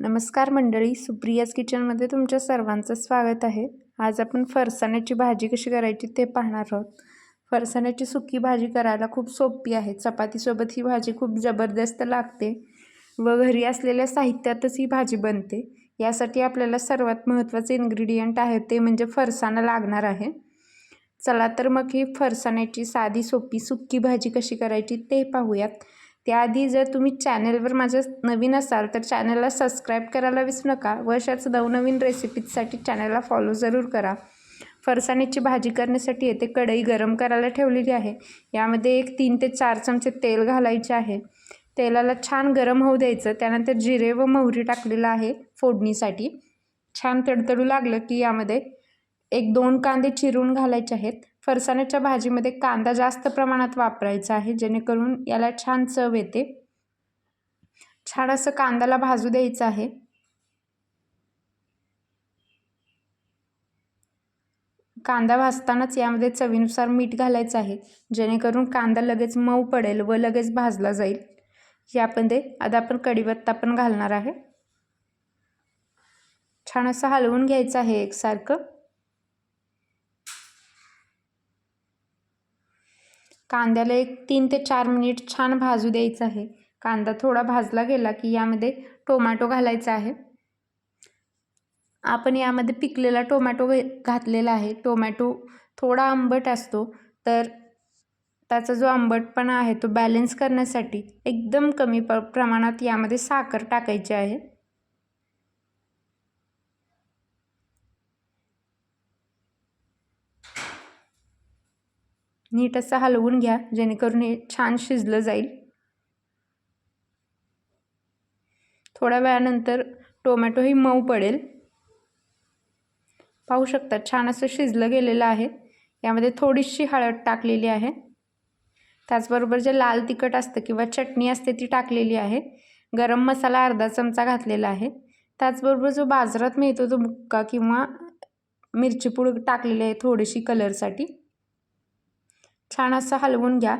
नमस्कार मंडळी सुप्रियाज किचनमध्ये तुमच्या सर्वांचं स्वागत आहे. आज आपण फरसाण्याची भाजी कशी करायची ते पाहणार आहोत. फरसाण्याची सुकी भाजी करायला खूप सोपी आहे. चपातीसोबत ही भाजी खूप जबरदस्त लागते व घरी असलेल्या साहित्यातच ही भाजी बनते. यासाठी आपल्याला सर्वात महत्त्वाचे इन्ग्रेडियंट आहे ते म्हणजे फरसाणा लागणार आहे. चला तर मग ही फरसाण्याची साधी सोपी सुक्की भाजी कशी करायची ते पाहूयात. त्याआधी जर तुम्ही चॅनेलवर माझं नवीन असाल तर चॅनलला सबस्क्राईब करायला विसरू नका. व अशाच नवनवीन रेसिपीजसाठी चॅनलला फॉलो जरूर करा. फरसाण्याची भाजी करण्यासाठी येथे कढई गरम करायला ठेवलेली आहे. यामध्ये एक तीन ते चार चमचे तेल घालायचे आहे. तेलाला छान गरम होऊ द्यायचं. त्यानंतर जिरे व मोहरी टाकलेलं आहे फोडणीसाठी. छान तडतडू लागलं की यामध्ये एक दोन कांदे चिरून घालायचे आहेत. फरसाण्याच्या भाजीमध्ये कांदा जास्त प्रमाणात वापरायचा आहे जेणेकरून याला छान चव येते. छान असं कांद्याला भाजू द्यायचं आहे. कांदा भाजतानाच यामध्ये चवीनुसार मीठ घालायचं आहे जेणेकरून कांदा लगेच मऊ पडेल व लगेच भाजला जाईल. यामध्ये आता आपण कढीपत्ता पण घालणार आहे. छान असं हलवून घ्यायचं आहे एकसारखं. कांद्याला एक तीन ते चार मिनिट छान भाजू द्यायचं आहे. कांदा थोडा भाजला गेला की यामध्ये टोमॅटो घालायचा आहे. आपण यामध्ये पिकलेला टोमॅटो घातलेला आहे. टोमॅटो थोडा आंबट असतो तर त्याचा जो आंबटपणा आहे तो बॅलेन्स करण्यासाठी एकदम कमी प प्रमाणात यामध्ये साखर टाकायची आहे. नीट असं हलवून घ्या जेणेकरून हे छान शिजलं जाईल. थोड्या वेळानंतर टोमॅटोही मऊ पडेल. पाहू शकता छान असं शिजलं गेलेलं आहे. यामध्ये थोडीशी हळद टाकलेली आहे. त्याचबरोबर जे लाल तिखट असतं किंवा चटणी असते ती टाकलेली आहे. गरम मसाला अर्धा चमचा घातलेला आहे. त्याचबरोबर जो बाजारात मिळतो तो बुक्का किंवा मिरची पूड टाकलेली आहे थोडीशी कलरसाठी छान असं हलवून घ्या.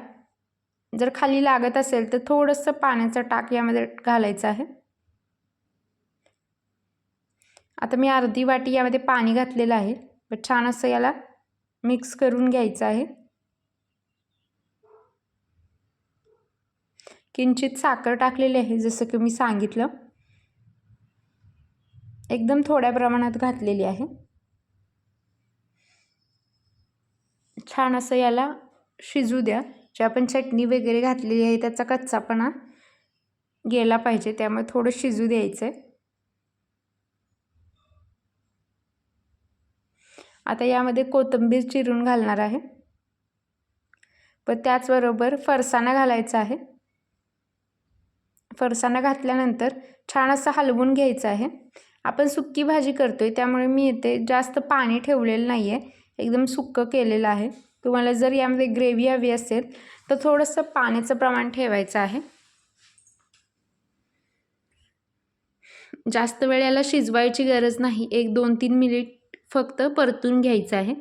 जर खाली लागत असेल तर थोडंसं पाण्याचा टाक यामध्ये घालायचं आहे. आता मी अर्धी वाटी यामध्ये पाणी घातलेलं आहे. छान असं याला मिक्स करून घ्यायचं आहे. किंचित साखर टाकलेली आहे जसं की मी सांगितलं. एकदम थोड्या प्रमाणात घातलेली आहे. छान असं याला शिजू द्या. जे आपण चटणी वगैरे घातलेली आहे त्याचा कच्चापणा गेला पाहिजे. त्यामुळे थोडं शिजू द्यायचं आहे आता यामध्ये कोथिंबीर चिरून घालणार आहे. पण त्याचबरोबर फरसाणा घालायचा आहे. फरसाणा घातल्यानंतर छान असं हलवून घ्यायचं आहे. आपण सुक्की भाजी करतो आहे त्यामुळे मी इथे जास्त पाणी ठेवलेलं नाही आहे एकदम सुक्कं केलेलं आहे. तुम्हाला जर यामध्ये ग्रेव्ही हवी असेल तर थोडंसं पाण्याचं प्रमाण ठेवायचं आहे. जास्त वेळ याला शिजवायची गरज नाही. एक दोन तीन मिनिट फक्त परतून घ्यायचं आहे.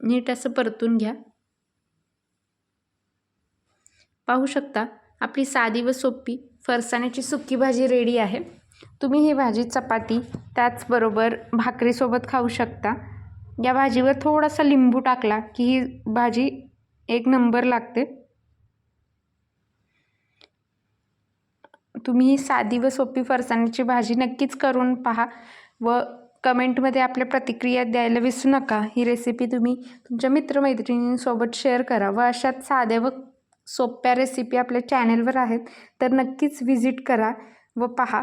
नीट असं परतून घ्या. पाहू शकता आपली साधी व सोपी फरसाण्याची सुकी भाजी रेडी आहे. तुम्ही ही भाजी चपाती त्याचबरोबर भाकरीसोबत खाऊ शकता. या भाजीवर थोडासा लिंबू टाकला की ही भाजी एक नंबर लागते. तुम्ही ही साधी व सोपी फरसाण्याची भाजी नक्कीच करून पहा व कमेंटमध्ये आपल्या प्रतिक्रिया द्यायला विसरू नका. ही रेसिपी तुम्ही तुमच्या मित्रमैत्रिणींसोबत शेअर करा व अशाच साध्या व सोप्या रेसिपी आपल्या चॅनेलवर आहेत तर नक्कीच व्हिजिट करा व पहा.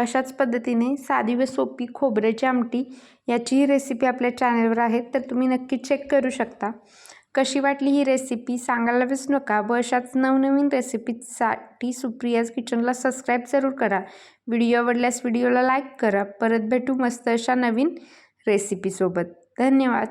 अशाच पद्धतीने साधी व सोपी खोबऱ्याची आमटी याचीही रेसिपी आपल्या चॅनलवर आहे तर तुम्ही नक्की चेक करू शकता. कशी वाटली ही रेसिपी सांगायला विसरू नका व अशाच नवनवीन रेसिपीसाठी सुप्रियाज किचनला सबस्क्राईब जरूर करा. व्हिडिओ आवडल्यास व्हिडिओला लाईक करा. परत भेटू मस्त अशा नवीन रेसिपीसोबत धन्यवाद.